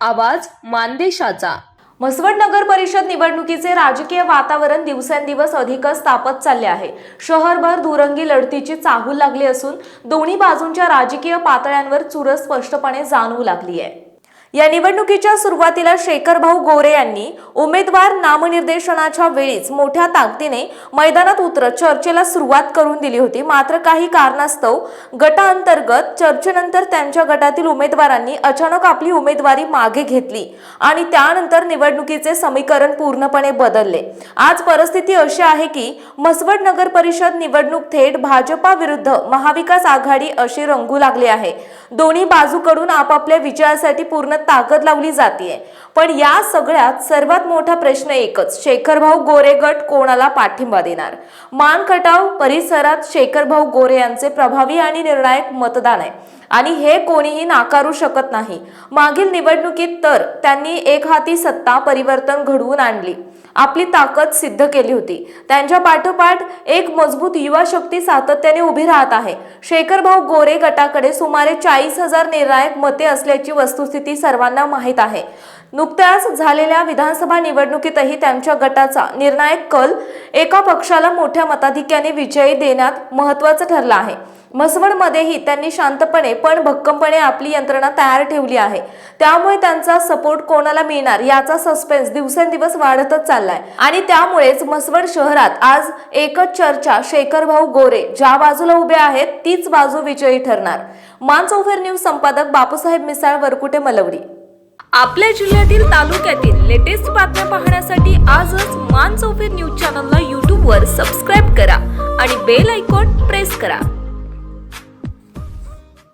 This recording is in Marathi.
आवाज मानदेशाचा. म्हसवड नगर परिषद निवडणुकीचे राजकीय वातावरण दिवसेंदिवस अधिकच तापत चालले आहे. शहरभर दुरंगी लढतीची चाहूल लागली असून दोन्ही बाजूंच्या राजकीय पातळ्यांवर चुरस स्पष्टपणे जाणवू लागली आहे. या निवडणुकीच्या सुरुवातीला शेखरभाऊ गोरे यांनी उमेदवार नामनिर्देशनाच्या वेळीच मोठ्या ताकदीने मैदानात उतरत चर्चेला सुरुवात करून दिली होती. मात्र काही कारणास्तव गटाअंतर्गत चर्चेनंतर त्यांच्या गटातील उमेदवारांनी अचानक आपली उमेदवारी मागे घेतली आणि त्यानंतर निवडणुकीचे समीकरण पूर्णपणे बदलले. आज परिस्थिती अशी आहे की म्हसवड नगर परिषद निवडणूक थेट भाजपा विरुद्ध महाविकास आघाडी अशी रंगू लागली आहे. दोन्ही बाजूकडून आपापल्या विजयासाठी पूर्ण ताकद लावली जाते पण या सगळ्यात सर्वात मोठा प्रश्न एकच शेखरभाऊ गोरे गट कोणाला पाठिंबा देणार? मान खटाव परिसरात शेखरभाऊ गोरे यांचे प्रभावी आणि निर्णायक मतदान आहे. आणि हे कोणीही नाकारू शकत नाही. मागील निवडणुकीत तर त्यांनी एक हाती सत्ता परिवर्तन घडवून आणली. आपली ताकद सिद्ध केली होती. त्यांच्या पाठोपाठ एक मजबूत युवा शक्ती सातत्याने उभी राहत आहे. शेखरभाऊ गोरे गटाकडे सुमारे चाळीस हजार निर्णायक मते असल्याची वस्तुस्थिती सर्वांना माहीत आहे. नुकत्याच झालेल्या विधानसभा निवडणुकीतही त्यांच्या गटाचा निर्णायक कल एका पक्षाला मोठ्या मताधिक्याने विजयी देण्यात महत्वाचं ठरलं आहे. मसवडमध्येही त्यांनी शांतपणे पण भक्कमपणे आपली यंत्रणा तयार ठेवली आहे. त्यामुळे त्यांचा सपोर्ट कोणाला मिळणार याचा सस्पेन्स दिवसेंदिवस वाढतच चाललाय. आणि त्यामुळेच मसवड शहरात आज एकच चर्चा शेखरभाऊ गोरे ज्या बाजूला उभे आहेत तीच बाजू विजयी ठरणार. मान न्यूज संपादक बापूसाहेब मिसाळ वरकुटे मलवडी. आपल्या जिल्ह्यातील तालुक्यातील लेटेस्ट बातम्या पाहण्यासाठी आजच मान चौफेर न्यूज चॅनलला यूट्यूबवर सबस्क्राईब करा आणि बेल आयकॉन प्रेस करा.